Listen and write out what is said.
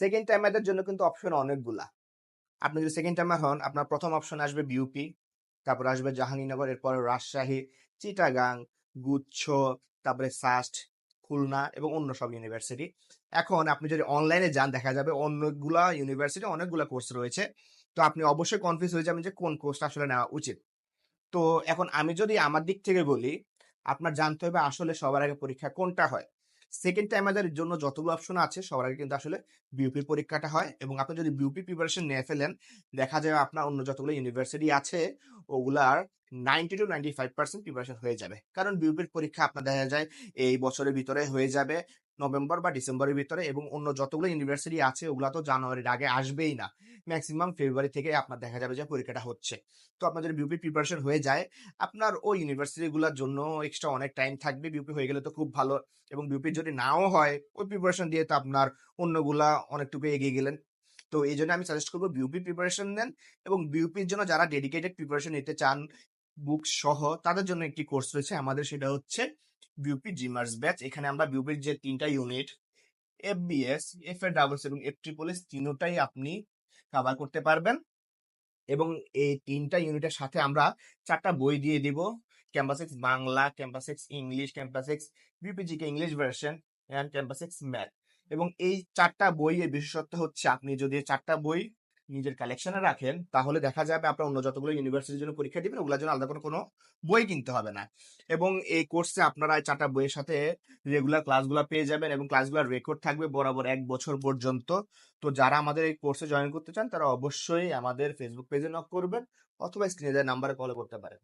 Second টাইমারদের জন্য কিন্তু option অনেকগুলা। আপনি যদি সেকেন্ড টাইমার হন, আপনার প্রথম অপশন আসবে বিউপি তারপর আসবে জাহাঙ্গীরনগর, এরপর রাজশাহী, চিটাগাং, গুচ্ছ, তারপরে সাস্ট খুলনা এবং অন্য সব ইউনিভার্সিটি এখন আপনি যদি অনলাইনে যান, দেখা যাবে অনেকগুলা ইউনিভার্সিটি অনেকগুলা কোর্স রয়েছে। তো আপনি অবশ্যই কনফিউজ হয়ে যাবেন যে কোন কোর্সটা আসলে নেওয়া উচিত। তো এখন আমি যদি আমার দিক থেকে বলি, আপনার জানতে হবে আসলে সবার আগে পরীক্ষা কোনটা হয়। সেকেন্ড টাইমারদের জন্য যতগুলো অপশন আছে, সবার আগে কিন্তু আসলে বিউপির পরীক্ষাটা হয় এবং আপনি যদি বিউপি প্রিপারেশন নিয়ে ফেলেন, দেখা যায় আপনার অন্য যতগুলো ইউনিভার্সিটি আছে, ওগুলার ninety two ninety five percent preparation হয়ে যাবে। কারণ বিউপির পরীক্ষা আপনার দেখা যায় এই বছরের ভিতরে হয়ে যাবে। নভেম্বর বা ডিসেম্বরের ভিতরে এবং অন্য যতগুলো ইউনিভার্সিটি আছে, ওগুলা তো জানুয়ারির আগে আসবেই না। ম্যাক্সিমাম ফেব্রুয়ারি থেকে আপনার দেখা যাবে যে পরীক্ষাটা হচ্ছে। তো আপনার যদি বিউপি প্রিপারেশন হয়ে যায়। আপনার ওই ইউনিভার্সিটিগুলোর জন্য এক্সট্রা অনেক টাইম থাকবে। বিউপি হয়ে গেলে তো খুব ভালো। এবং বিউপি যদি নাও হয়, ওই প্রিপারেশন দিয়ে তো আপনার অন্যগুলা অনেকটুকু এগিয়ে গেলেন। তো এই জন্য আমি সাজেস্ট করব বিউপি প্রিপারেশন নেন এবং বিউপির জন্য যারা ডেডিকেটেড প্রিপারেশন নিতে চান বুক সহ, তাদের জন্য একটি কোর্স রয়েছে। আমাদের সেটা হচ্ছে বিউপি জিমার্স ব্যাচ এখানে আমরা বিউপির যে তিনটা unit F BS F A doubles এবং এফ ট্রিপল এস তিনটাই আপনি কভার করতে পারবেন। এবং এই তিনটা ইউনিটের সাথে আমরা চারটা বই দিয়ে দিব। Campus X Bangla campus X English campus X বিপিজিকে English version and campus X math এবং এই চারটা বইয়ের বিশেষত্ব হচ্ছে, আপনি যদি চারটা বই নিজের কালেকশনে রাখেন, তাহলে দেখা যাবে আপনার অন্য যতগুলো ইউনিভার্সিটির জন্য পরীক্ষা দিবেন, ওগুলোর জন্য আলাদা করে কোনো বই কিনতে হবে না। এবং এই কোর্সে আপনারা চারটা বইয়ের সাথে রেগুলার ক্লাসগুলো পেয়ে যাবেন এবং ক্লাসগুলোর রেকর্ড থাকবে বরাবর এক বছর পর্যন্ত। তো যারা আমাদের এই কোর্সে জয়েন করতে চান, তারা অবশ্যই আমাদের ফেসবুক পেজে নক করবেন অথবা স্ক্রিনে দেওয়া নাম্বারে কল করতে পারেন।